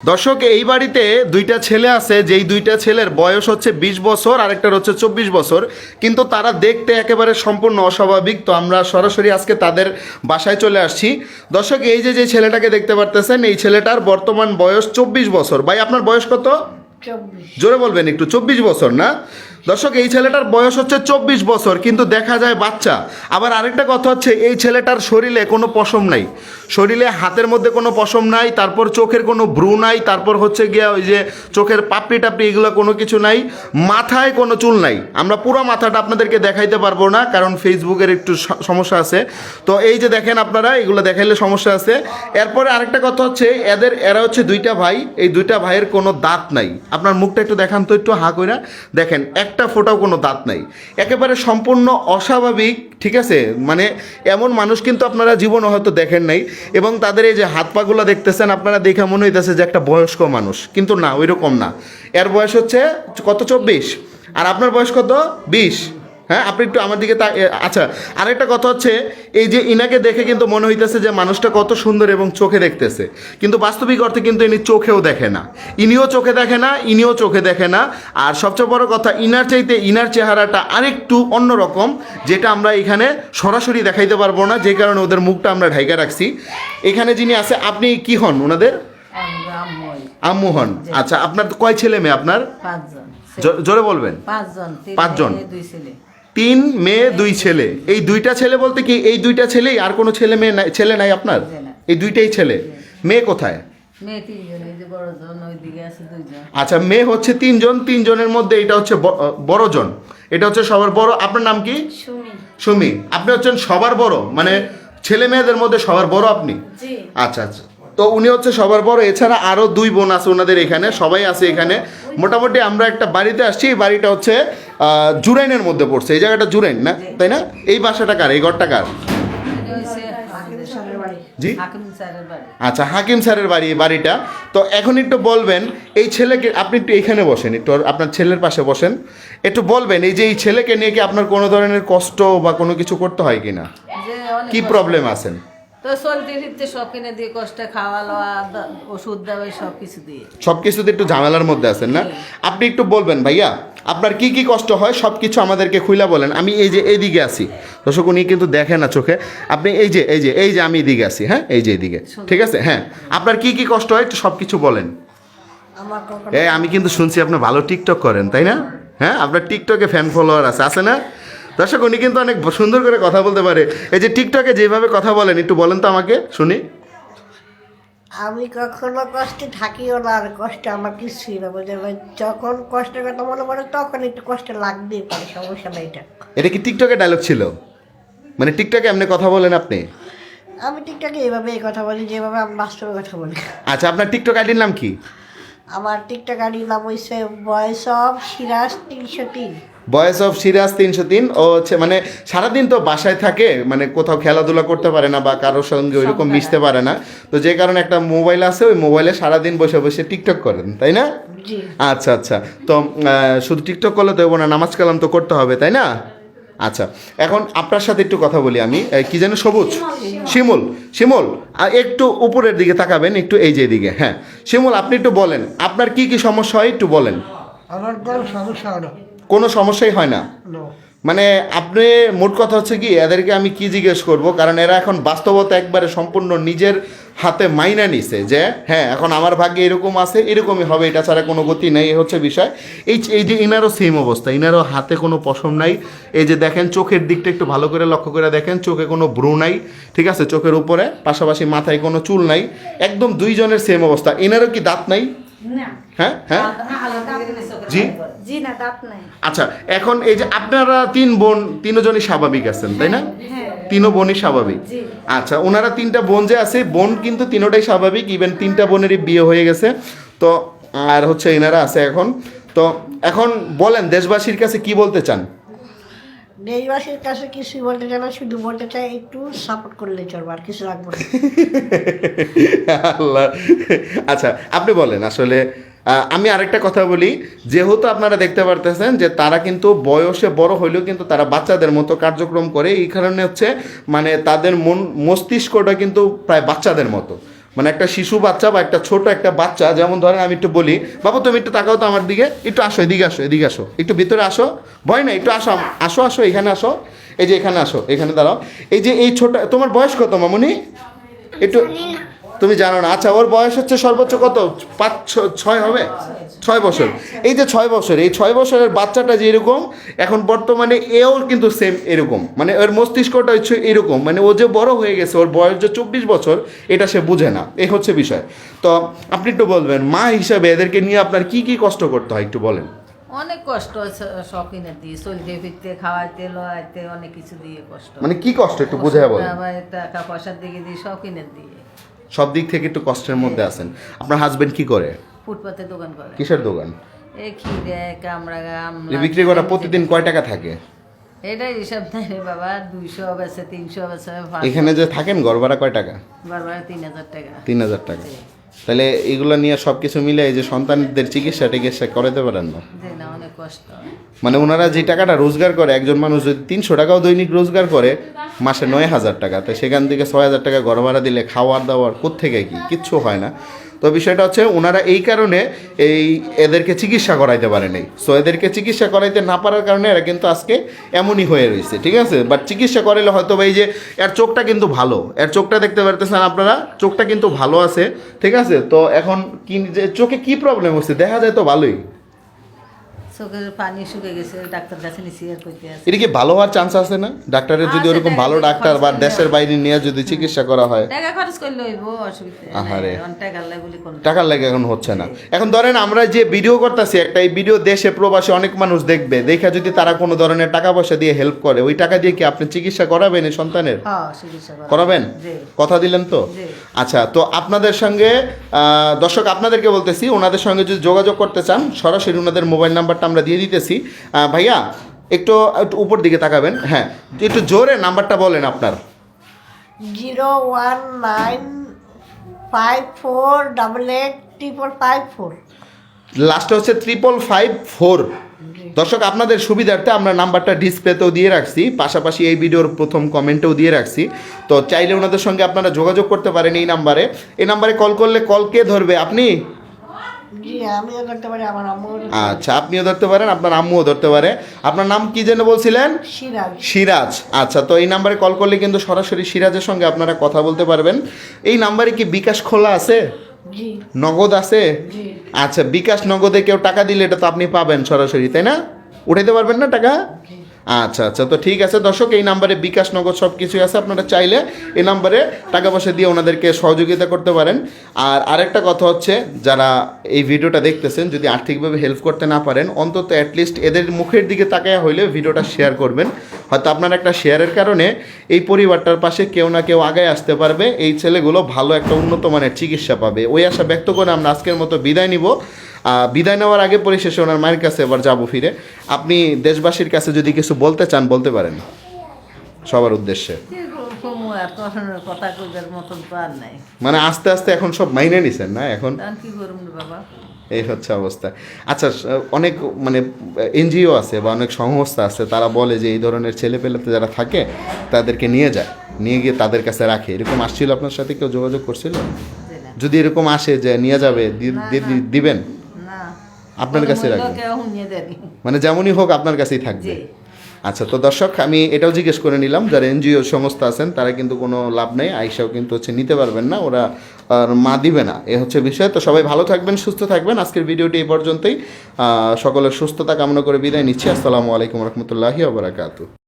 দর্শক, এই বাড়িতে দুইটা ছেলে আছে। যেই দুইটা ছেলের বয়স হচ্ছে বিশ বছর, আরেকটার হচ্ছে চব্বিশ বছর। কিন্তু তারা দেখতে একেবারে সম্পূর্ণ অস্বাভাবিক। তো আমরা সরাসরি আজকে তাদের বাসায় চলে আসছি। দর্শক, এই যে যে ছেলেটাকে দেখতে পারতেছেন, এই ছেলেটার বর্তমান বয়স চব্বিশ বছর। ভাই, আপনার বয়স কত? জোরে বলবেন একটু, চব্বিশ বছর না? দর্শক, এই ছেলেটার বয়স হচ্ছে চব্বিশ বছর, কিন্তু দেখা যায় বাচ্চা। আবার আরেকটা কথা হচ্ছে, এই ছেলেটার শরীরে কোনো পশম নাই। শরীরে হাতের মধ্যে কোনো পশম নাই, তারপর চোখের কোনো ভ্রু নাই, তারপর হচ্ছে গিয়া ওই যে চোখের পাপড়ি টাপড়ি এগুলো কোনো কিছু নাই, মাথায় কোনো চুল নাই। আমরা পুরো মাথাটা আপনাদেরকে দেখাইতে পারব না, কারণ ফেসবুকের একটু সমস্যা আছে। তো এই যে দেখেন আপনারা, এগুলো দেখাইলে সমস্যা আছে। এরপরে আরেকটা কথা হচ্ছে, এদের, এরা হচ্ছে দুইটা ভাই, এই দুইটা ভাইয়ের কোনো দাঁত নাই। আপনার মুখটা একটু দেখান তো, একটু হা কইরা। দেখেন, একটা ফোটাও কোনো দাঁত নাই। একেবারে সম্পূর্ণ অস্বাভাবিক, ঠিক আছে? মানে এমন মানুষ কিন্তু আপনারা জীবনে হয়তো দেখেন নাই এবং তাদের এই যে হাত পাগুলো দেখতেছেন, আপনারা দেখে মনে হইতেছে যে একটা বয়স্ক মানুষ। কিন্তু না, ওইরকম না। এর বয়স হচ্ছে কত? চব্বিশ। আর আপনার বয়স কত? বিশ। হ্যাঁ আপনি একটু আমার দিকে তা- আচ্ছা আরেকটা কথা হচ্ছে এই যে ইনাকে দেখে কিন্তু মনে হইতেছে যে মানুষটা কত সুন্দর এবং চোখে দেখতেছে। কিন্তু বাস্তবিক অর্থে কিন্তু ইনি চোখেও দেখে না। ইনিও চোখে দেখে না ইনিও চোখে দেখে না। আর সবচেয়ে বড় কথা ইনার চাইতে ইনার চেহারাটা আরেকটু অন্যরকম যেটা আমরা এখানে সরাসরি দেখাইতে পারব না যে কারণে ওদের মুখটা আমরা ঢাইকা রাখছি। এখানে যিনি আছে আপনি কি হন ওনাদের? আম্মু হন। আচ্ছা আপনার কয় ছেলে মেয়ে আপনার? জোরে বলবেন। পাঁচজন পাঁচজন? তিন মেয়ে দুই ছেলে। এই দুইটা ছেলে বলতে কি এই দুইটা ছেলেই আর কোনো ছেলে মেয়ে নাই ছেলে নাই আপনার? এই দুইটাই ছেলে। মেয়ে কোথায়? আচ্ছা মেয়ে হচ্ছে তিনজন তিনজনের মধ্যে এটা হচ্ছে বড়জন এটা হচ্ছে সবার বড় আপনার নাম কি? সুমি। সুমি। আপনি হচ্ছেন সবার বড় মানে ছেলে মেয়েদের মধ্যে সবার বড় আপনি? আচ্ছা আচ্ছা। তো উনি হচ্ছে সবার বড় এছাড়া আরও দুই বোন আছে ওনাদের এখানে সবাই আছে এখানে। মোটামুটি আমরা একটা বাড়িতে আসছি এই বাড়িটা হচ্ছে জুরাইনের মধ্যে পড়ছে। এই জায়গাটা জুরাইন না? তাই না? এই বাসাটা কার? এই ঘরটা কার? জি? আচ্ছা হাকিম স্যারের বাড়ি বাড়িটা। তো এখন একটু বলবেন এই ছেলেকে আপনি একটু এইখানে বসেন একটু আপনার ছেলের পাশে বসেন। একটু বলবেন এই যে এই ছেলেকে নিয়ে কি আপনার কোনো ধরনের কষ্ট বা কোনো কিছু করতে হয় কিনা? যে অনেক কি প্রবলেম আছেন? তো চলতে ফিরতে সব কিনে দিয়ে কষ্টে খাওয়া লওয়া ওষুধ দেওয়া সব কিছু দিয়ে। সব কিছুতে একটু ঝামেলার মধ্যে আছেন না? আপনি একটু বলবেন ভাইয়া আপনার কি কি কষ্ট হয়? সব কিছু আমাদেরকে খুইলা বলেন। আমি এই যে এইদিকে আছি। দর্শক উনি কিন্তু দেখে না চোখে। আপনি এই যে এই যে এই যে আমি এদিকে আছি হ্যাঁ? এই যে এইদিকে ঠিক আছে? হ্যাঁ। আপনার কি কি কষ্ট হয়? একটু সব কিছু বলেন এই আমি কিন্তু শুনছি আপনি ভালো টিকটক করেন তাই না? হ্যাঁ? আপনার টিকটকে ফ্যান ফলোয়ার আছে আছে না? দর্শক উনি কিন্তু অনেক সুন্দর করে কথা বলতে পারে। এই যে টিকটকে যেভাবে কথা বলেন একটু বলেন তো আমাকে শুনি। আমি কখনো কষ্টে থাকিও না আর কষ্ট আমার কিছুই না বুঝে ভাই যখন কষ্টের কথা মনে পড়ে তখন একটু কষ্ট লাগতেই পারে সমস্যা নেই এটা। এটা কি টিকটকে ডায়লগ ছিল? মানে টিকটকে এমনি কথা বলেন আপনি? আমি টিকটকে এইভাবে এই কথা বলি যেভাবে আমি বাস্তবে কথা বলি। আচ্ছা আপনার টিকটক আইডির নাম কি? আমার টিকটক গাড়ির নাম হয়েছে বয়স অফ সিরাজ তিনশো তিন। বয়েস অফ সিরাজ তিনশো তিন ও হচ্ছে মানে সারাদিন তো বাসায় থাকে মানে কোথাও খেলাধুলা করতে পারে না বা কারোর সঙ্গে ওইরকম মিশতে পারে না। তো যে কারণে একটা মোবাইল আছে ওই মোবাইলে সারাদিন বসে বসে টিকটক করেন তাই না? আচ্ছা আচ্ছা। তো শুধু টিকটক করলে তো না নামাজ কালাম তো করতে হবে তাই না? আচ্ছা এখন আপনার সাথে একটু কথা বলি আমি। কি যেন সবুজ? শিমুল। শিমুল একটু উপরের দিকে তাকাবেন একটু এই যে দিকে হ্যাঁ। শিমুল আপনি একটু বলেন আপনার কি কি সমস্যা হয় একটু বলেন। আমার কোনো সমস্যা কোনো সমস্যাই হয় না। মানে আপনি মোট কথা হচ্ছে কি এদেরকে আমি কি জিজ্ঞেস করব? কারণ এরা এখন বাস্তবতা একবারে সম্পূর্ণ নিজের হাতে মাইনা নিছে যে হ্যাঁ এখন আমার ভাগ্যে এরকম আছে এরকমই হবে এটা ছাড়া কোনো গতি নেই এ হচ্ছে বিষয়। এই এই যে ইনারও সেম অবস্থা ইনারও হাতে কোনো পশম নাই। এই যে দেখেন চোখের দিকটা একটু ভালো করে লক্ষ্য করে দেখেন চোখে কোনো ব্রু নাই ঠিক আছে? চোখের উপরে পাশাপাশি মাথায় কোনো চুল নাই। একদম দুইজনের সেম অবস্থা। ইনারও কি দাঁত নাই? হ্যাঁ হ্যাঁ? জি? জি না দাঁত নাই। আচ্ছা এখন এই যে আপনারা তিন বোন তিনজনই স্বাভাবিক আছেন তাই না? তিনও বোনই স্বাভাবিক। আচ্ছা ওনারা তিনটা বোন যে আছে বোন কিন্তু তিনোটাই স্বাভাবিক ইভেন তিনটা বোনেরই বিয়ে হয়ে গেছে। তো আর হচ্ছে এনারা আছে এখন। তো এখন বলেন দেশবাসীর কাছে কি বলতে চান? দেশবাসীর কাছে কিছুই বলতে চাই না, শুধু বলতে চাই একটু সাপোর্ট করলে চলবে আর কিছু রাখব আল্লাহ। আচ্ছা আপনি বলেন, আসলে আমি আরেকটা কথা বলি, যেহেতু আপনারা দেখতে পারতেছেন যে তারা কিন্তু বয়সে বড় হইলেও কিন্তু তারা বাচ্চাদের মতো কার্যক্রম করে, এই কারণে হচ্ছে মানে তাদের মন, মস্তিষ্কটা কিন্তু প্রায় বাচ্চাদের মতো। মানে একটা শিশু বাচ্চা বা একটা ছোট একটা বাচ্চা, যেমন ধরেন আমি একটু বলি, বাবা, তুমি একটু তাকাও তো আমার দিকে, একটু আসো, এদিকে আসো এদিকে আসো, একটু ভিতরে আসো, ভয় না একটু আসো আসো আসো, এখানে আসো, এই যে এখানে আসো, এখানে দাঁড়াও, এই যে এই ছোট, তোমার বয়স কত মামুনি? একটু তুমি জানো না। আচ্ছা ওর বয়স হচ্ছে সর্বোচ্চ কত? পাঁচ ছয় হবে? ছয় বছর। এই যে ছয় বছর এই ছয় বছরের বাচ্চাটা যে এরকম এখন বর্তমানে এও কিন্তু সেম এরকম। মানে ওর মস্তিষ্কটা হচ্ছে এরকম। মানে ও যে বড় হয়ে গেছে ওর বয়স যে চব্বিশ বছর এটা সে বুঝে না। এই হচ্ছে বিষয়। তো আপনি একটু বলবেন মা হিসাবে এদেরকে নিয়ে আপনার কি কি কষ্ট করতে হয় একটু বলেন। অনেক কষ্ট কিনে দিয়ে চলতে ফিরতে খাওয়াইতে লোয়াইতে অনেক কিছু দিয়ে কষ্ট। মানে কি কষ্ট একটু বুঝে বলেন। টাকা পয়সার দিকে দিয়ে কিনে দিয়ে। সব দিক থেকে একটু কষ্টের মধ্যে আছেন। আপনার হাজবেন্ড কি করে? ফুটপাতে দোকান করে। কিসের দোকান? এই খিরে কামড়া এই বিক্রি করা প্রতিদিন কয় টাকা থাকে? এটাই হিসাব নাই রে বাবা দুইশো বেছে তিনশো বেছে এখানে যে থাকেন ঘর ভাড়া কয় টাকা? বারবার তিন হাজার টাকা। তিন হাজার টাকা। তাহলে এগুলো নিয়ে সব কিছু মিলে এই যে সন্তানদের চিকিৎসা টিকিৎসা করাতে পারেন না কষ্ট। মানে ওনারা যে টাকাটা রোজগার করে, একজন মানুষ যদি তিনশো টাকাও দৈনিক রোজগার করে, মাসে নয় হাজার টাকা। তো সেখান থেকে ছয় হাজার টাকা ঘর ভাড়া দিলে খাওয়ার দাওয়ার কোত্থেকে কি? কিচ্ছু হয় না। তো বিষয়টা হচ্ছে ওনারা এই কারণে এই এদেরকে চিকিৎসা করাইতে পারে নাই সো এদেরকে চিকিৎসা করাইতে না পারার কারণে এরা কিন্তু আজকে এমনই হয়ে রয়েছে, ঠিক আছে? বাট চিকিৎসা করাইলে হয়তো বা এই যে এর চোখটা কিন্তু ভালো। এর চোখটা দেখতে পারতেছেন আপনারা? চোখটা কিন্তু ভালো আছে, ঠিক আছে? তো এখন কি যে চোখে কি প্রবলেম হচ্ছে? দেখা যায় তো ভালোই। চোখের পানি শুকে গেছে ডাক্তার কাছে নিছি আর করতে আছে। এটা কি ভালো হওয়ার চান্স আছে না? ডাক্তারের যদি ওরকম ভালো ডাক্তার বা দেশের বাইরে নিয়ে যদি চিকিৎসা করা হয়। টাকা খরচ করলে হইব অসুবিধা আহারে। নাই টাকা লাই বলে কোন টাকার লাগে এখন হচ্ছে না। এখন ধরেন আমরা যে ভিডিও করতেছি একটা এই ভিডিও দেশে প্রবাসে অনেক মানুষ দেখবে। দেখে যদি তারা কোনো ধরনের টাকা পয়সা দিয়ে হেল্প করে ওই টাকা দিয়ে কি আপনি চিকিৎসা করাবেন এই সন্তানের? হ্যাঁ চিকিৎসা করাবেন? কথা দিলেন তো? আচ্ছা তো আপনাদের সঙ্গে দর্শক আপনাদেরকে বলতেছি ওনাদের সঙ্গে যদি যোগাযোগ করতে চান সরাসরি ওনাদের মোবাইল নাম্বারটা আমরা দিয়ে দিতেছি। ভাইয়া একটু একটু উপর দিকে তাকাবেন। হ্যাঁ একটু জোরে নাম্বারটা বলেন আপনার। Zero one nine five four double eight triple five four. লাস্টে হচ্ছে ট্রিপল ফাইভ ফোর। দর্শক আপনাদের সুবিধার্থে আমরা নাম্বারটা ডিসপ্লেতেও দিয়ে রাখছি। পাশাপাশি এই ভিডিওর প্রথম কমেন্টেও দিয়ে রাখছি। তো চাইলে ওনাদের সঙ্গে আপনারা যোগাযোগ করতে পারেন এই নাম্বারে। এই নাম্বারে কল করলে কল কে ধরবে? আপনি? আচ্ছা আপনিও ধরতে পারেন আপনার আম্মুও ধরতে পারে। আপনার নাম কি যেন বলছিলেন? সিরাজ। আচ্ছা তো এই নাম্বারে কল করলে কিন্তু সরাসরি সিরাজের সঙ্গে আপনারা কথা বলতে পারবেন। এই নাম্বারে কি বিকাশ খোলা আছে? নগদ আছে? আচ্ছা বিকাশ নগদে কেউ টাকা দিলে এটা তো আপনি পাবেন সরাসরি তাই না? উঠাইতে পারবেন না টাকা? আচ্ছা আচ্ছা তো ঠিক আছে দর্শক, এই নাম্বারে বিকাশ নগদ সব কিছুই আছে। আপনারা চাইলে এই নাম্বারে টাকা পয়সা দিয়ে ওনাদেরকে সহযোগিতা করতে পারেন। আর আরেকটা কথা হচ্ছে, যারা এই ভিডিওটা দেখতেছেন, যদি আর্থিকভাবে হেল্প করতে না পারেন, অন্তত অ্যাটলিস্ট এদের মুখের দিকে তাকায়া হইলে ভিডিওটা শেয়ার করবেন। হয়তো আপনার একটা শেয়ারের কারণে এই পরিবারটার পাশে কেউ না কেউ আগায় আসতে পারবে। এই ছেলেগুলো ভালো একটা উন্নত মানের চিকিৎসা পাবে। ওই আশা ব্যক্ত করে আমরা আজকের মতো বিদায় নিব। বিদায় নেওয়ার আগে পরিশেষে ওনার মায়ের কাছে এবার যাব ফিরে। আপনি দেশবাসীর কাছে যদি কিছু বলতে চান বলতে পারেন। সবার উদ্দেশ্যে। মানে আস্তে আস্তে এখন সব মাইনে নিছেন না এখন? এই হচ্ছে অবস্থা। আচ্ছা অনেক মানে এনজিও আছে বা অনেক সংস্থা আছে তারা বলে যে এই ধরনের ছেলে পেলেতে যারা থাকে তাদেরকে নিয়ে যায় নিয়ে গিয়ে তাদের কাছে রাখে। এরকম আসছিল আপনার সাথে? কেউ যোগাযোগ করছিল? যদি এরকম আসে যে নিয়ে যাবে দিবেন? আপনার কাছে রাখবেন। মানে যেমনই হোক আপনার কাছেই থাকবে। আচ্ছা তো দর্শক আমি এটাও জিজ্ঞেস করে নিলাম যারা এনজিও সংস্থা আছেন তারা কিন্তু কোনো লাভ নেই আইসাও কিন্তু হচ্ছে নিতে পারবেন না ওরা আর মা দিবে না এ হচ্ছে বিষয়। তো সবাই ভালো থাকবেন সুস্থ থাকবেন আজকের ভিডিওটি এই পর্যন্তই। সকলের সুস্থতা কামনা করে বিদায় নিচ্ছি। আসসালামু আলাইকুম রহমতুল্লাহি আবরাকাতু